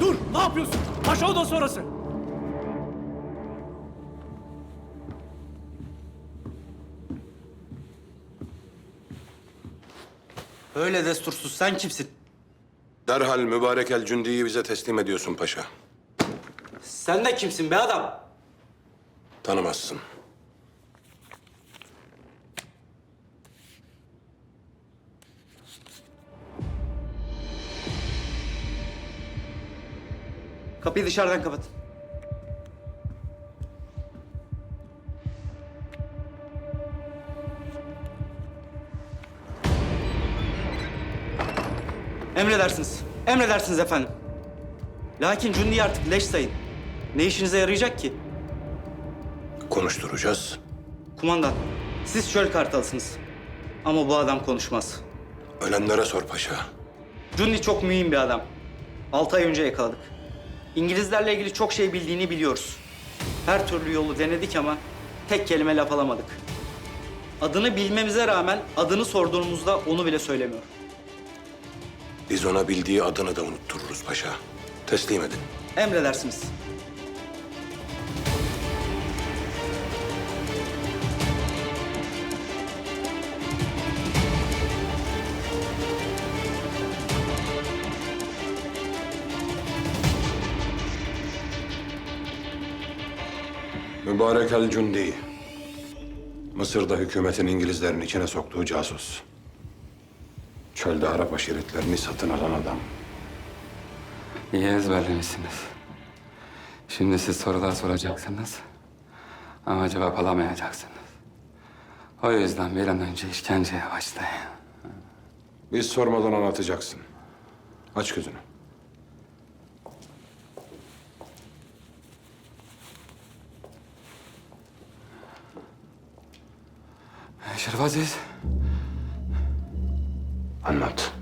Dur, ne yapıyorsun? Paşa odası orası. Öyle destursuz sen kimsin? Derhal mübarek el cündiyi bize teslim ediyorsun paşa. Sen de kimsin be adam? Tanımazsın. Kapıyı dışarıdan kapatın. Emredersiniz. Emredersiniz efendim. Lakin Cundi'yi artık leş sayın. Ne işinize yarayacak ki? Konuşturacağız. Kumandan, siz çöl kartalısınız. Ama bu adam konuşmaz. Ölenlere sor paşa. Cundi çok mühim bir adam. Altı ay önce yakaladık. İngilizlerle ilgili çok şey bildiğini biliyoruz. Her türlü yolu denedik ama tek kelime laf alamadık. Adını bilmemize rağmen adını sorduğumuzda onu bile söylemiyor. Biz ona bildiği adını da unuttururuz paşa. Teslim edin. Emredersiniz. Mübarek el Cundi. Mısır'da hükümetin İngilizlerin içine soktuğu casus. Çölde Arap aşiretlerini satın alan adam. İyi ezberlemişsiniz. Şimdi siz sorular soracaksınız. Ama cevap alamayacaksınız. O yüzden bir an önce işkenceye başlayın. Biz sormadan anlatacaksın. Aç gözünü. Şerif Aziz, Anlat.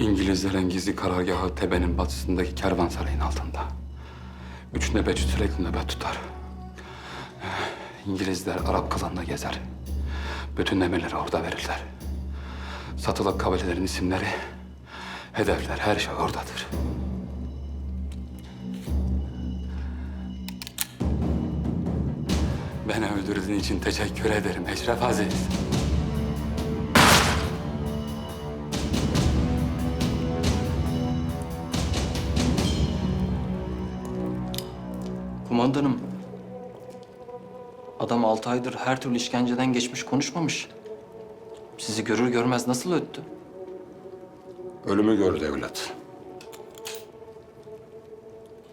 İngilizlerin gizli karargahı tepenin batısındaki kervansarayın altında. Üç nöbetçi sürekli nöbet tutar. İngilizler Arap kılığında gezer. Bütün emirleri orada verirler. Satılık kabilelerin isimleri, hedefler, her şey oradadır. Beni öldürdüğün için teşekkür ederim Eşref Aziz. Kumandanım. Adam altı aydır her türlü işkenceden geçmiş konuşmamış. Sizi görür görmez nasıl öttü? Ölümü gördü evlat.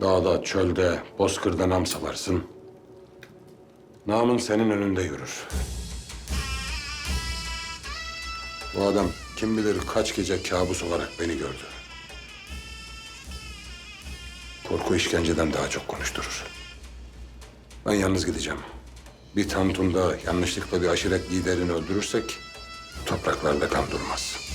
Dağda, çölde, bozkırda nam salarsın. Namın senin önünde yürür. Bu adam kim bilir kaç gece kabus olarak beni gördü. Korku işkenceden daha çok konuşturur. Ben yalnız gideceğim. Bir tantunda yanlışlıkla bir aşiret liderini öldürürsek topraklarda kan durmaz.